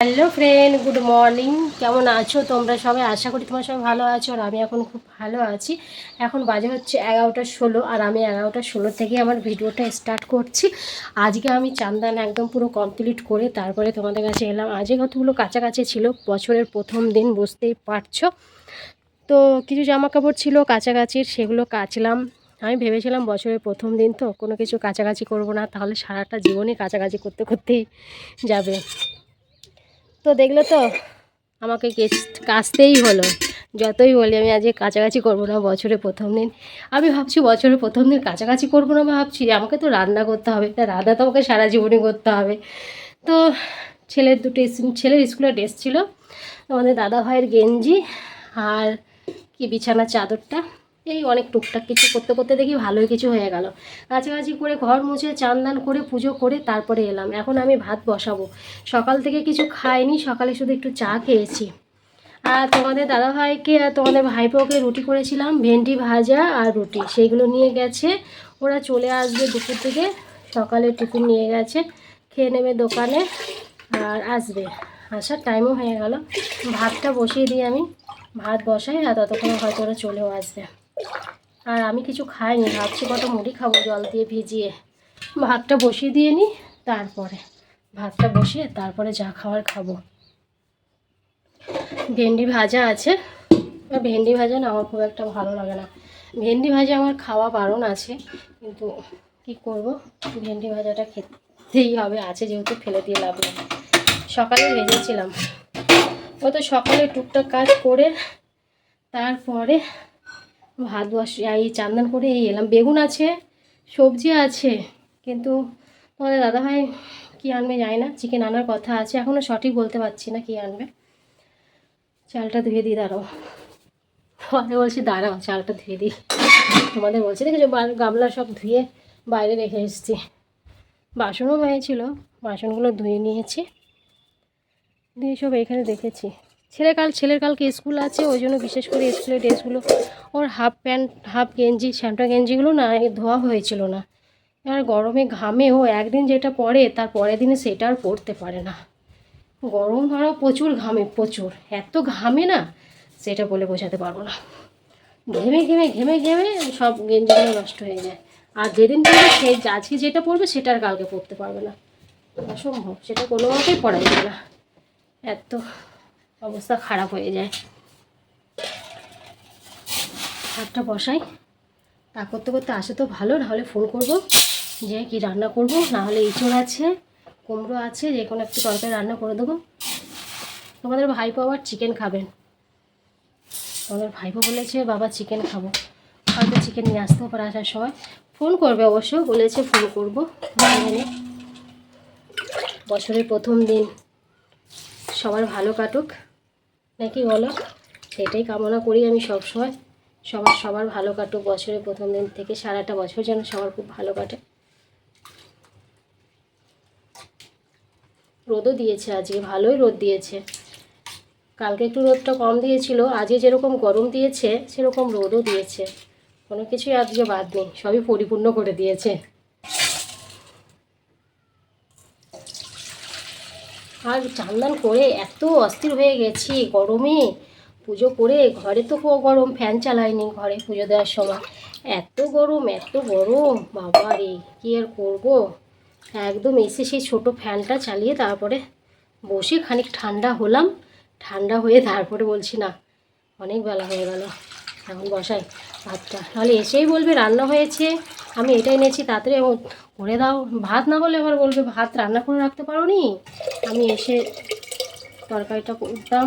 Hello friend, good morning. কেমন আছো তোমরা সবাই? আশা করি তোমরা সবাই ভালো আছো আর আমি এখন খুব ভালো আছি। এখন বাজে হচ্ছে এগারোটা ষোলো আর আমি এগারোটা ষোলো থেকে আমার ভিডিওটা স্টার্ট করছি। আজকে আমি চান্দান একদম পুরো কমপ্লিট করে তারপরে তোমাদের কাছে এলাম। আজকে কতগুলো কাছাকাছি ছিল? বছরের প্রথম দিন, বুঝতেই পারছ। তো কিছু জামা কাপড় ছিল কাছাকাছির সেগুলো কাচলাম। আমি ভেবেছিলাম বছরের প্রথম দিন তো, কোনো কিছু কাছাকাছি করব না। তাহলে সারাটা জীবনই কাছাকাছি করতে করতেই যাবে। তো দেখলে তো, আমাকে কেচ- কাচতেই হলো। যতই বলি, আমি আজকে কাছাকাছি করব না বছরে প্রথম দিন। আমি ভাবছি বছরের প্রথম দিন কাছাকাছি করব না, ভাবছি আমাকে তো রান্না করতে হবে। তা রান্না তো আমাকে সারা জীবনই করতে হবে। তো ছেলের দুটো ছেলের স্কুলের ড্রেস ছিল। আমাদের দাদা ভাইয়ের গেঞ্জি আর কি বিছানার চাদরটা। এই অনেক টুকটাক কিছু করতে করতে দেখি ভালোই কিছু হয়ে গেল। কাছাকাছি করে ঘর মুছে চান দান করে পুজো করে তারপরে এলাম। এখন আমি ভাত বসাবো। সকাল থেকে কিছু খাইনি, সকালে শুধু একটু চা খেয়েছি। আর তোমাদের দাদাভাইকে আর তোমাদের ভাইপোকে রুটি করেছিলাম, ভেন্ডি ভাজা আর রুটি। সেইগুলো নিয়ে গেছে। ওরা চলে আসবে দুপুর থেকে। সকালে টিফিন নিয়ে গেছে। খেয়ে নেবে দোকানে আর আসবে। আসার টাইমও হয়ে গেল। ভাতটা বসিয়ে দিই আমি। ভাত বসাই আর ততক্ষণ হয়তো ওরা চলেও আসবে। আর আমি কিছু খাইনি, ভাবছি কটা মুড়ি খাব, জল দিয়ে ভিজিয়ে। ভাতটা বসিয়ে দিয়ে নিই তারপরে। ভাতটা বসিয়ে তারপরে যা খাওয়ার খাব। ভেন্ডি ভাজা আছে। ভেন্ডি ভাজা না, আমার খুব একটা ভালো লাগে না। ভেন্ডি ভাজা আমার খাওয়া বারণ আছে, কিন্তু কি করব? ভেন্ডি ভাজাটা খেতেই হবে, আছে যেহেতু ফেলে দিয়ে লাভ নেই। সকালে ভেজেছিলাম। ও তো সকালে টুকটাক কাজ করে, তারপরে ভাত বস এই চান্দান করে এই এলাম। বেগুন আছে, সবজি আছে, কিন্তু তোমাদের দাদাভাই কী আনবে জানি না চিকেন আনার কথা আছে এখনও সঠিক বলতে পারছি না কী আনবে। চালটা ধুয়ে দিই, দাঁড়াও। তোমাদের বলছি, দাঁড়াও, চালটা ধুয়ে দিই। তোমাদের বলছি, দেখেছ গামলা সব ধুয়ে বাইরে রেখে এসেছি। বাসনও হয়েছিল, বাসনগুলো ধুয়ে নিয়েছি। দিয়ে সব এখানে দেখেছি। ছেলে কাল, ছেলের কালকে স্কুল আছে, ওই জন্য বিশেষ করে স্কুলের ড্রেসগুলো, ওর হাফ প্যান্ট, হাফ গেঞ্জি, স্যান্টা গেঞ্জিগুলো না ধোয়া হয়েছিল না। আর গরমে ঘামে ও একদিন যেটা পরে, তার পরের দিনে সেটা আর পরতে পারে না। গরম ধরো প্রচুর ঘামে, প্রচুর। এত ঘামে না, সেটা বলে বোঝাতে পারব না। ঘেমে ঘেমে ঘেমে ঘেমে সব গেঞ্জিগুলো নষ্ট হয়ে যায়। আর যেদিন পরবে, সে আজকে যেটা পরবে, সেটা আর কালকে পরতে পারবে না। অসম্ভব, সেটা কোনো মতেই পরা যাবে না। এত অবস্থা খারাপ হয়ে যায়। ভাতটা বসাই। তা করতে করতে আসে তো ভালো নাহলে ফোন করব। যে কি রান্না করব নাহলে ইঁচড় আছে, কুমড়ো আছে, যে কোনো একটু তরকারি রান্না করে দেবো। তোমাদের ভাইপো আবার চিকেন খাবেন তোমাদের ভাইপো বলেছে, বাবা চিকেন খাব। হয়তো চিকেন নিয়ে আসতেও পারে আসার সময়। ফোন করবে অবশ্য, বলেছে ফোন করব। বছরের প্রথম দিন। সবার ভালো কাটুক। নাকি বলো? সেটাই কামনা করি আমি সব সময় সবার সবার ভালো কাটুক। বছরের প্রথম দিন থেকে সারাটা বছর যেন সবার খুব ভালো কাটে। রোদও দিয়েছে আজকে, ভালোই রোদ দিয়েছে। কালকে একটু রোদটা কম দিয়েছিল, আজকে যেরকম গরম দিয়েছে, সেরকম রোদও দিয়েছে। কোনো কিছুই আজকে বাদ নেই, সবই পরিপূর্ণ করে দিয়েছে। আর চান্দান করে এত অস্থির হয়ে গেছি গরমে। পুজো করে ঘরে তো গরম, ফ্যান চালাইনি ঘরে পুজো দেওয়ার সময়। এত গরম এত গরম বাবা রে কী আর করব? একদম এসে সেই ছোটো ফ্যানটা চালিয়ে তারপরে বসে খানিক ঠান্ডা হলাম। ঠান্ডা হয়ে তারপরে বলছি, না, অনেক বেলা হয়ে গেল। এখন বসাই ভাতটা। নাহলে এসেই বলবে রান্না হয়েছে। আমি এটা এনেছি, তাড়াতাড়ি করে দাও। ভাত না হলে আবার বলবে, ভাত রান্না করে রাখতে পারো নি আমি এসে তরকারিটা করতাম।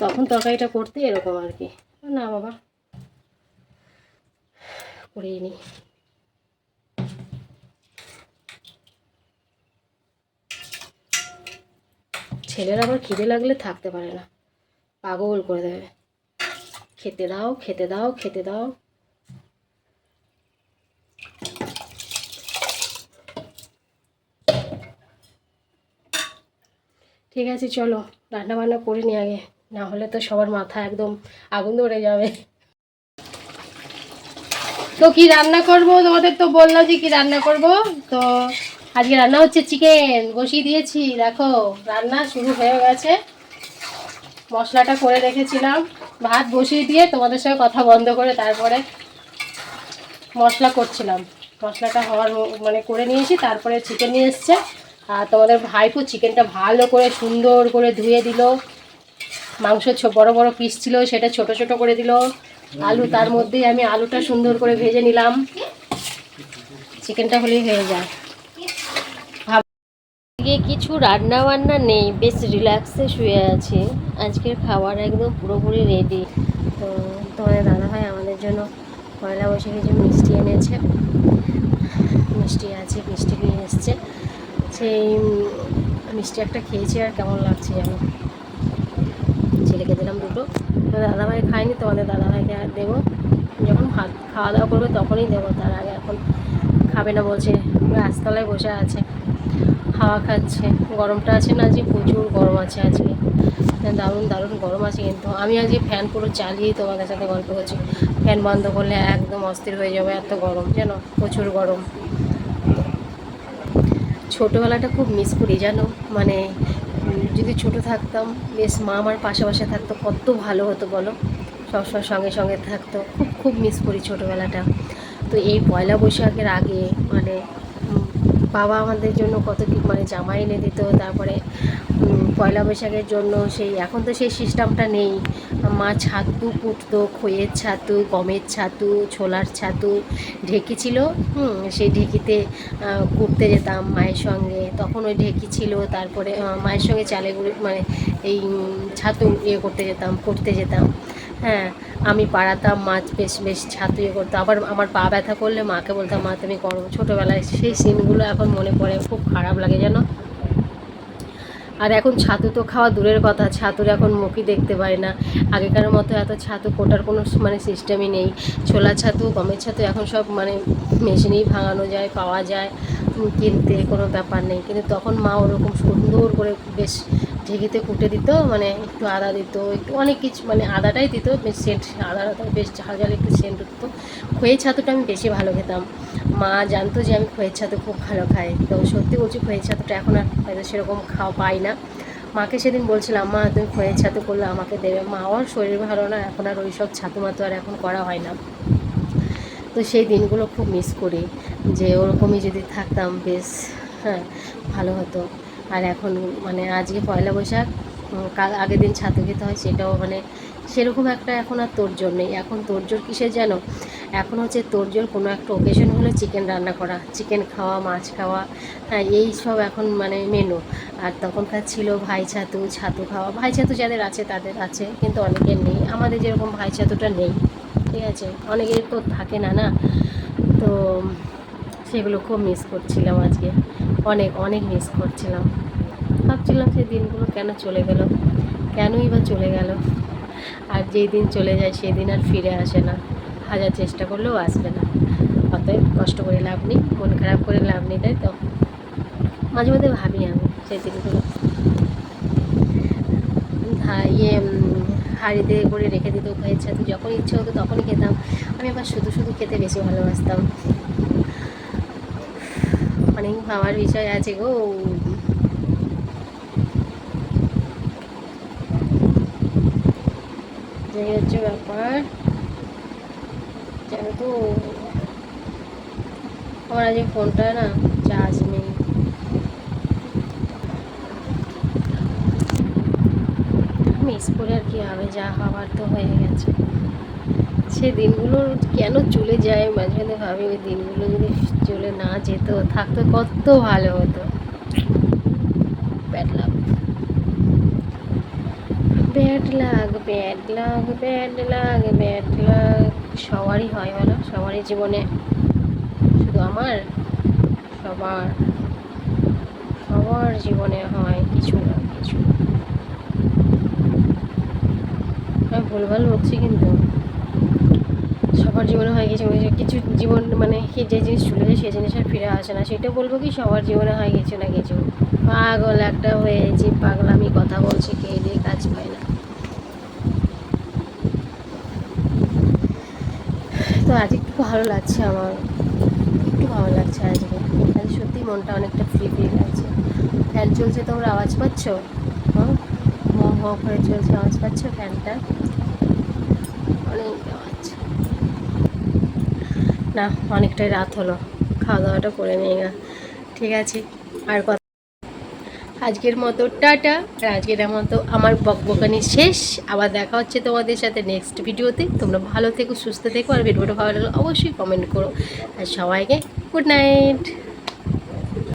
তখন তরকারিটা করতে এরকম আর কি। না বাবা করিয়ে নিই ছেলেরা আবার খিদে লাগলে থাকতে পারে না। পাগল করে দেবে। খেতে দাও খেতে দাও খেতে দাও। ঠিক আছে, চলো রান্না বান্না করে নি আগে। না হলে তো সবার মাথা একদম আগুন ধরে যাবে। তো কি রান্না করব? তোমাদের তো বললাম যে কি রান্না করব। তো আজকে রান্না হচ্ছে চিকেন, বসিয়ে দিয়েছি। দেখো, রান্না শুরু হয়ে গেছে। মশলাটা করে রেখেছিলাম। ভাত বসিয়ে দিয়ে তোমাদের সঙ্গে কথা বন্ধ করে তারপরে মশলা করছিলাম। মশলাটা হওয়ার মানে করে নিয়েছি, তারপরে চিকেন নিয়ে এসছে। আর তোমাদের ভাইপো চিকেনটা ভালো করে সুন্দর করে ধুয়ে দিল। মাংস বড় বড় পিস ছিল, সেটা ছোট ছোট করে দিল। আলু তার মধ্যেই আমি আলুটা সুন্দর করে ভেজে নিলাম। চিকেনটা হলেই হয়ে যায়। আজকে কিছু রান্না বান্না নেই, বেশ রিল্যাক্সে শুয়ে আছি। আজকের খাবার একদম পুরোপুরি রেডি তো তোমাদের দাদাভাই আমাদের জন্য পয়লা বৈশাখে কিছু মিষ্টি এনেছে, মিষ্টি আছে, মিষ্টি নিয়ে এসছে। সেই মিষ্টি একটা খেয়েছি আর কেমন লাগছে জানো? ছেলেকে দিলাম দুটো। দাদাভাই খায়নি, তোমাদের দাদাভাইকে আর দেবো। যখন ভাত খাওয়া দাওয়া করবে তখনই দেবো, তার আগে এখন খাবে না, বলছে গাছতলায় বসে আছে, হাওয়া খাচ্ছে, গরমটা আছে না আজকে প্রচুর গরম আছে আজকে। দারুণ দারুণ গরম আছে কিন্তু, আমি আজকে ফ্যান পুরো চালিয়েই তোমাদের সাথে গল্প করছি। ফ্যান বন্ধ করলে একদম অস্থির হয়ে যাবে এত গরম, জানো, প্রচুর গরম। ছোটোবেলাটা খুব মিস করি, জানো মানে যদি ছোট থাকতাম, বেশ মা আমার পাশে পাশে থাকতো, কত ভালো হতো, বলো, সবসময় সঙ্গে সঙ্গে থাকতো, খুব খুব মিস করি ছোটোবেলাটা। তো এই পয়লা বৈশাখের আগে মানে বাবা আমাদের জন্য কত কি মানে জামা এনে দিত, তারপরে পয়লা বৈশাখের জন্য সেই, এখন তো সেই সিস্টেমটা নেই। মা ছাতু কুটতো, খইয়ের ছাতু, গমের ছাতু, ছোলার ছাতু, ঢেকি ছিল, হুম, সেই ঢেকিতে কুটতে যেতাম মায়ের সঙ্গে। তখন ওই ঢেকি ছিল, তারপরে মায়ের সঙ্গে চালে মানে এই ছাতু ইয়ে করতে যেতাম করতে যেতাম। হ্যাঁ আমি পাড়াতাম মাছ বেশ বেশ ছাতু ইয়ে করতো। আবার আমার পা ব্যথা করলে মাকে বলতাম, মা, তুমি করো। ছোটোবেলায় সেই সিনগুলো এখন মনে পড়ে, খুব খারাপ লাগে যেন আর এখন ছাতু তো খাওয়া দূরের কথা, ছাতুর এখন মুখই দেখতে পাই না। আগেকার মতো এত ছাতু কোটার কোনো মানে সিস্টেমই নেই। ছোলা ছাতু, গমের ছাতু এখন সব মানে মেশিনেই ভাঙানো যায়, পাওয়া যায়। কিনতে কোনো ব্যাপার নেই। কিন্তু তখন মা ওরকম সুন্দর করে বেশ ঢেকিতে কুটে দিত মানে একটু আদা দিত, একটু অনেক কিছু মানে আদাটাই দিত, বেশ সেন্ট আদাটা বেশ ঝাল একটু সেন্ট উঠতো। খয়ে ছাতুটা আমি বেশি ভালো খেতাম। মা জানতো যে আমি খয়ের ছাতু খুব ভালো খাই, তো সত্যি বলছি খয়ের ছাতুটা এখন আর হয়তো সেরকম খাওয়া পাই না। মাকে সেদিন বলছিলাম, মা, তুমি খয়ের ছাতু করলে আমাকে দেবে। মা, আমার শরীর ভালো না, এখন আর ওই সব ছাতু মাতু আর এখন করা হয় না। তো সেই দিনগুলো খুব মিস করি, যে ওরকমই যদি থাকতাম, বেশ হ্যাঁ ভালো হতো। আর এখন মানে আজকে পয়লা বৈশাখ কাল আগের দিন ছাতু খেতে হয় সেটাও মানে সেরকম একটা এখন আর তোড়জোড় নেই। এখন তোড়জোড় কিসের যেন এখন হচ্ছে তোড়জোড় কোনো একটা ওকেশন হলে চিকেন রান্না করা চিকেন খাওয়া, মাছ খাওয়া হ্যাঁ এই সব এখন মানে মেনু আর তখনকার ছিল ভাই ছাতু ছাতু খাওয়া। ভাই ছাতু যাদের আছে তাদের আছে, কিন্তু অনেকের নেই। আমাদের যেরকম ভাই ছাতুটা নেই, ঠিক আছে? অনেকের তো থাকে না না? তো সেগুলো খুব মিস করছিলাম আজকে। অনেক অনেক মিস করছিলাম। ভাবছিলাম সেই দিনগুলো কেন চলে গেল, কেনই বা চলে গেল। আর যেই দিন চলে যায় সেই দিন আর ফিরে আসে না। হাজার চেষ্টা করলেও আসবে না। অতএব কষ্ট করে লাভ নেই, মন খারাপ করে লাভ নেই, তাই তো? মাঝে মধ্যে ভাবি আমি সেই দিনগুলো। হ্যাঁ ইয়ে হাঁড়িতে করে রেখে দিত খয়ের ছাতু যখন ইচ্ছে হতো তখনই খেতাম। আমি আবার শুধু শুধু খেতে বেশি ভালোবাসতাম। অনেক ভাবার বিষয় আছে গো। যে হচ্ছে ব্যাপার। জানো তো, আমার আজকে ফোনটা না চার্জ নেই। মিস করে আর কি হবে, যা হওয়ার তো হয়ে গেছে। সে দিনগুলো কেন চলে যায়? মাঝে মাঝে ভাবি ওই দিনগুলো যদি চলে না যেত, থাকতো কত ভালো হতো। ব্যাড লাগ ব্যাড লাগ ব্যাড লাগ ব্যাড লাগ ব্যাড লাগ সবারই হয় বলো? সবারই জীবনে। শুধু আমার? সবার। সবার জীবনে হয় কিছু না কিছু। আমি ভুলভাল বলছি কিন্তু। সবার জীবনে হয় কিছু কিছু জীবন মানে যে জিনিস চলে যায় সেই জিনিস আর ফিরে আসে না সেটা বলব কি সবার জীবনে হয় কিছু না কিছু পাগল একটা হয়েছি পাগলামি কথা বলছি কে দিয়ে কাজ পাই না তো আজ একটু ভালো লাগছে আমার একটু ভালো লাগছে আজকে আজ সত্যি মনটা অনেকটা ফ্রি ফ্রি লাগছে ফ্যান চলছে তোমরা আওয়াজ পাচ্ছ হুম হ করে চলছে আওয়াজ পাচ্ছ ফ্যানটা অনেক না, অনেকটাই রাত হলো। খাওয়া দাওয়াটা করে নিয়ে না ঠিক আছে, আর কথা আজকের মতো টাটা, আর আজকের মতো আমার বকবকানি শেষ। আবার দেখা হচ্ছে তোমাদের সাথে নেক্সট ভিডিওতে তোমরা ভালো থেকো, সুস্থ থেকো, আর ভিডিওটা ভালো লাগলে অবশ্যই কমেন্ট করো। আর সবাইকে গুড নাইট